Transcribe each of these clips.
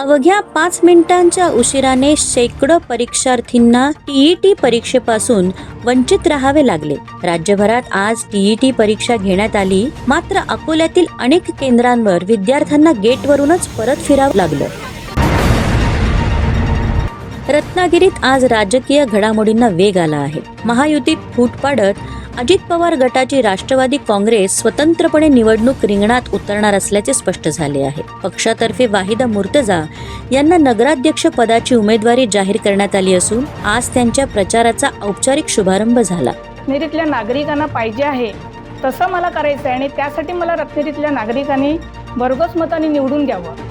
अवघ्या पाच मिनिटांच्या उशिराने शेकडो परीक्षार्थींना टीईटी परीक्षेपासून वंचित राहावे लागले. राज्यभरात आज टीईटी परीक्षा घेण्यात आली. मात्र अकोल्यातील अनेक केंद्रांवर विद्यार्थ्यांना गेटवरूनच परत फिरावं लागलं. रत्नागिरीत आज राजकीय घडामोडींना वेग आला आहे. महायुतीत फूट पाडत अजित पवार गटाची राष्ट्रवादी काँग्रेस स्वतंत्रपणे निवडणूक रिंगणात उतरणार असल्याचे स्पष्ट झाले आहे. पक्षातर्फे वाहिदा मुर्तजा यांना नगराध्यक्ष पदाची उमेदवारी जाहीर करण्यात आली असून आज त्यांच्या प्रचाराचा औपचारिक शुभारंभ झाला. रत्नागिरीतल्या नागरिकांना पाहिजे आहे तसं मला करायचं आहे आणि त्यासाठी मला रत्नागिरीतल्या नागरिकांनी भरघोस मताने निवडून द्यावं.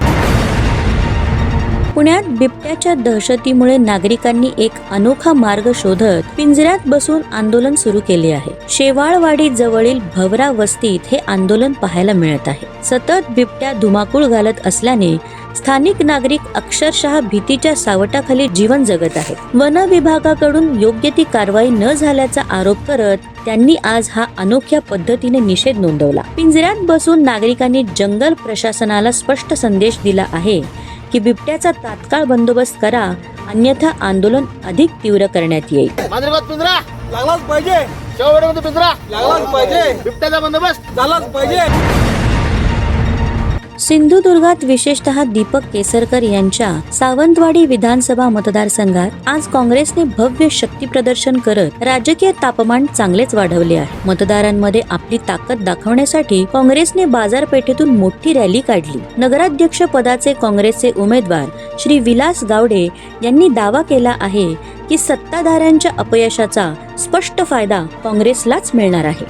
पुण्यात बिबट्याच्या दहशतीमुळे नागरिकांनी एक अनोखा मार्ग शोधत पिंजऱ्यात बसून आंदोलन सुरू केले आहे. शेवाळवाडी जवळील भवरा वस्तीत हे आंदोलन पाहायला मिळत आहे. सतत बिबट्या धुमाकूळ घालत असल्याने स्थानिक नागरिक अक्षरशः भीतीच्या सावटाखाली जीवन जगत आहेत. वन विभागाकडून योग्य ती कारवाई न झाल्याचा आरोप करत त्यांनी आज हा अनोख्या पद्धतीने निषेध नोंदवला. पिंजऱ्यात बसून नागरिकांनी जंगल प्रशासनाला स्पष्ट संदेश दिला आहे की बिबट्याचा तात्काळ बंदोबस्त करा अन्यथा आंदोलन अधिक तीव्र करण्यात येईल. लागलाच पाहिजे. पिंजरा? लागलाच पाहिजे. बिबट्याचा बंदोबस्त? झालाच पाहिजे. सिंधुदुर्गात विशेषतः दीपक केसरकर यांच्या सावंतवाडी विधानसभा मतदारसंघात आज काँग्रेसने भव्य शक्ती प्रदर्शन करत राजकीय तापमान चांगलेच वाढवले आहे. मतदारांमध्ये आपली ताकद दाखवण्यासाठी काँग्रेसने बाजारपेठेतून मोठी रॅली काढली. नगराध्यक्ष पदाचे काँग्रेसचे उमेदवार श्री विलास गावडे यांनी दावा केला आहे की सत्ताधाऱ्यांच्या अपयशाचा स्पष्ट फायदा काँग्रेसलाच मिळणार आहे.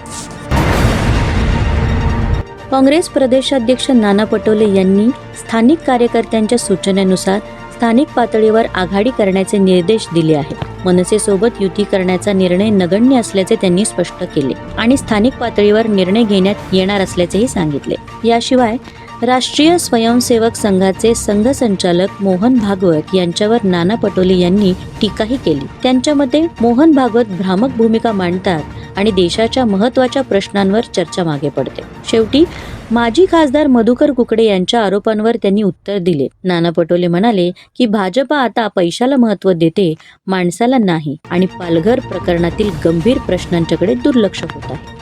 काँग्रेस प्रदेशाध्यक्ष नाना पटोले यांनी स्थानिक कार्यकर्त्यांच्या सूचनेनुसार स्थानिक पातळीवर आघाडी करण्याचे निर्देश दिले आहेत. मनसेसोबत युती करण्याचा निर्णय नगण्य असल्याचे त्यांनी स्पष्ट केले आणि स्थानिक पातळीवर निर्णय घेण्यात येणार असल्याचेही सांगितले. याशिवाय राष्ट्रीय स्वयंसेवक संघाचे संघ संचालक मोहन भागवत यांच्यावर नाना पटोले यांनी टीकाही केली. त्यांच्या मते मोहन भागवत भ्रामक भूमिका मांडतात आणि देशाच्या महत्त्वाच्या प्रश्नांवर चर्चा मागे पडते. शेवटी माजी खासदार मधुकर कुकडे यांच्या आरोपांवर त्यांनी उत्तर दिले. नाना पटोले म्हणाले की भाजपा आता पैशाला महत्त्व देते माणसाला नाही आणि पालघर प्रकरणातील गंभीर प्रश्नांच्याकडे दुर्लक्ष होत आहे.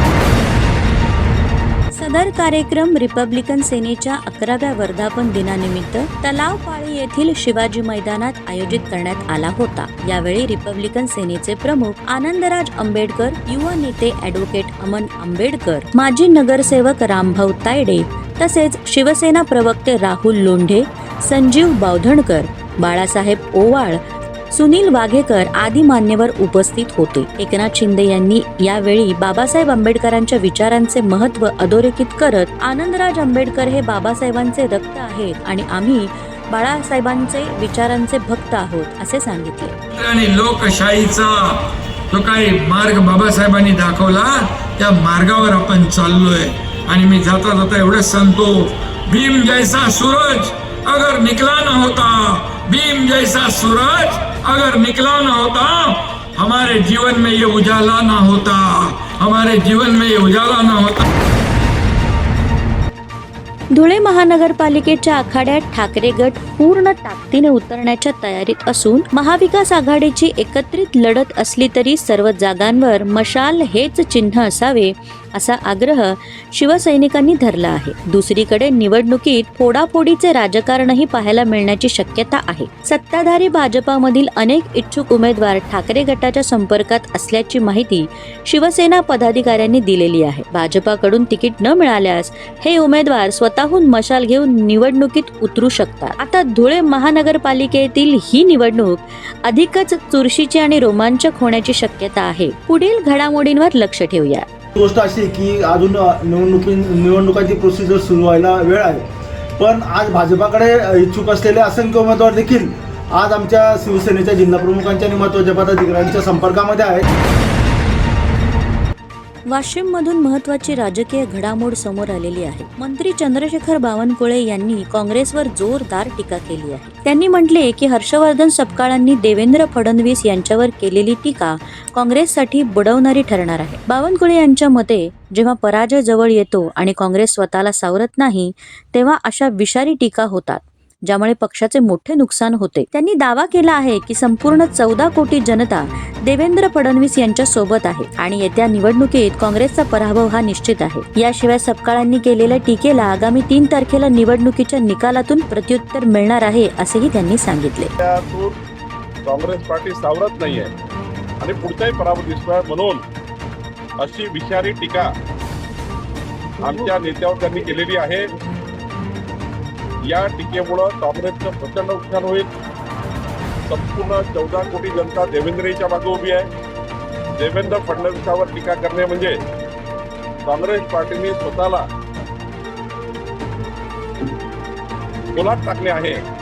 सदर कार्यक्रम रिपब्लिकन सेनेच्या अकराव्या वर्धापन दिनानिमित्त तलाव पाळी येथील शिवाजी मैदानात आयोजित करण्यात आला होता. यावेळी रिपब्लिकन सेनेचे प्रमुख आनंदराज आंबेडकर युवा नेते ऍडव्होकेट अमन आंबेडकर माजी नगरसेवक रामभाऊ तायडे तसेच शिवसेना प्रवक्ते राहुल लोंढे संजीव बावधणकर बाळासाहेब ओवाळ सुनील वाघेकर आदी मान्यवर उपस्थित होते. एकनाथ शिंदे यांनी यावेळी बाबासाहेब आंबेडकरांच्या विचारांचे महत्त्व अधोरेखित करत आनंदराज आंबेडकर हे बाबासाहेबांचे रक्त आहेत आणि आम्ही बाळासाहेबांचे विचारांचे भक्त आहोत असे सांगितले. आणि लोकशाहीचा जो काही मार्ग बाबासाहेबांनी दाखवला त्या मार्गावर आपण चाललोय. आणि मी जाता जाता एवढंच सांगतो भीम जैसा सूरज अगर निकला न होता भीम जैसा सूरज अगर निकला ना होता हमारे जीवन में ये उजाला ना होता हमारे जीवन में ये उजाला ना होता। धुळे महानगरपालिकेच्या आखाड्यात ठाकरे गट पूर्ण ताकदीने उतरण्याच्या तयारीत असून महाविकास आघाडीची एकत्रित लढत असली तरी सर्व जागांवर मशाल हेच चिन्ह असावे. असा आग्रह शिवसैनिकांनी धरला आहे. दुसरीकडे निवडणुकीत फोडाफोडीचे राजकारणही पाहायला मिळण्याची शक्यता आहे. सत्ताधारी भाजपामधील अनेक इच्छुक उमेदवार ठाकरे गटाच्या संपर्कात असल्याची माहिती शिवसेना पदाधिकाऱ्यांनी दिलेली आहे. भाजपाकडून तिकीट न मिळाल्यास हे उमेदवार स्वतःहून मशाल घेऊन निवडणुकीत उतरू शकतात. आता धुळे महानगरपालिकेतील ही निवडणूक अधिकच चुरशीची आणि रोमांचक होण्याची शक्यता आहे. पुढील घडामोडींवर लक्ष ठेवूया. गोष्ट अशी की अजून निवडणुकी निवडणुकाची प्रोसिजर सुरू व्हायला वेळ आहे. पण आज भाजपाकडे इच्छुक असलेले असंख्य उमेदवार देखील आज आमच्या शिवसेनेच्या जिल्हाप्रमुखांच्या आणि महत्त्वाच्या पदाधिकाऱ्यांच्या संपर्कामध्ये आहेत. वाशिम मधून महत्वाची राजकीय घडामोड समोर आलेली आहे. मंत्री चंद्रशेखर बावनकुळे यांनी काँग्रेसवर जोरदार टीका केली आहे. त्यांनी म्हटले की हर्षवर्धन सपकाळांनी देवेंद्र फडणवीस यांच्यावर केलेली टीका काँग्रेससाठी बुडवणारी ठरणार आहे. बावनकुळे यांच्या मते जेव्हा पराजय जवळ येतो आणि काँग्रेस स्वतःला सावरत नाही तेव्हा अशा विषारी टीका होतात. ज्यामुळे पक्षाचे मोठे नुकसान होते. त्यांनी दावा केला आहे की संपूर्ण चौदा कोटी जनता देवेंद्र फडणवीस यांच्या सोबत आहे आणि येत्या निवडणुकीत काँग्रेसचा पराभव हा निश्चित आहे. याशिवाय सपकाळांनी केलेल्या टीकेला आगामी तीन तारखेला निवडणुकीच्या निकालातून प्रत्युत्तर मिळणार आहे असेही त्यांनी सांगितले. काँग्रेस पार्टी सावरत नाहीये आणि पुढचाही पराभव दिसतोय म्हणून अशी विषारी टीका आमच्या नेत्यावर त्यांनी केलेली आहे. या टीकेमुळं काँग्रेसचं प्रचंड नुकसान होईल. संपूर्ण चौदा कोटी जनता देवेंद्रच्या मागे उभी आहे. देवेंद्र फडणवीसावर टीका करणे म्हणजे काँग्रेस पार्टीने स्वतःला गोलात टाकले आहे.